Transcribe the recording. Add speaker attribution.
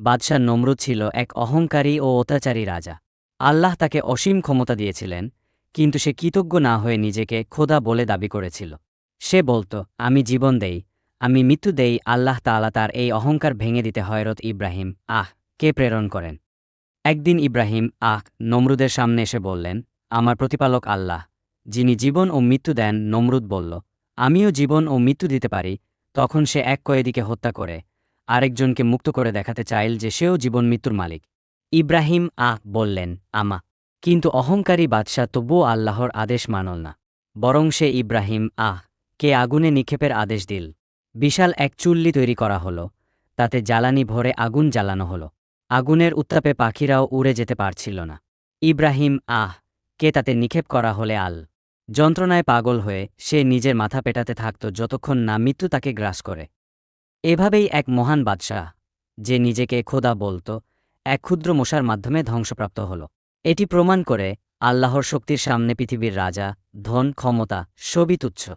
Speaker 1: বাদশাহ নমরুদ ছিল এক অহংকারী ও অত্যাচারী রাজা। আল্লাহ তাকে অসীম ক্ষমতা দিয়েছিলেন, কিন্তু সে কৃতজ্ঞ না হয়ে নিজেকে খোদা বলে দাবি করেছিল। সে বলত, আমি জীবন দেই, আমি মৃত্যু দেই, আল্লাহ তাআলা তার এই অহংকার ভেঙে দিতে হয়রত ইব্রাহিম। আহ, কে প্রেরণ করেন? একদিন ইব্রাহিম, আহ, নমরুদের সামনে এসে বললেন, আমার প্রতিপালক আল্লাহ, যিনি জীবন ও মৃত্যু দেন নমরুদ বলল, আমিও জীবন ও মৃত্যু দিতে পারি তখন সে এক কয়েদিকে হত্যা করে আরেকজনকে মুক্ত করে দেখাতে চাইল যে সেও জীবন মৃত্যুর মালিক। ইব্রাহিম আহ বললেন আমা কিন্তু অহংকারী বাদশাহ তবুও আল্লাহর আদেশ মানল না। বরং সে ইব্রাহিম আহ, কে আগুনে নিক্ষেপের আদেশ দিল। বিশাল এক চুল্লি তৈরি করা হলো, তাতে জ্বালানি ভরে আগুন জ্বালানো হলো। আগুনের উত্তাপে পাখিরাও উড়ে যেতে পারছিল না। ইব্রাহিম আহ, কে তাতে নিক্ষেপ করা হলে আল। যন্ত্রণায় পাগল হয়ে সে নিজের মাথা পেটাতে থাকত যতক্ষণ না মৃত্যু তাকে গ্রাস করে। এভাবেই এক মহান বাদশাহ, যে নিজেকে খোদা বলত, এক ক্ষুদ্র মশার মাধ্যমে ধ্বংসপ্রাপ্ত হল। এটি প্রমাণ করে আল্লাহর শক্তির সামনে পৃথিবীর রাজা, ধন, ক্ষমতা সবই তুচ্ছ।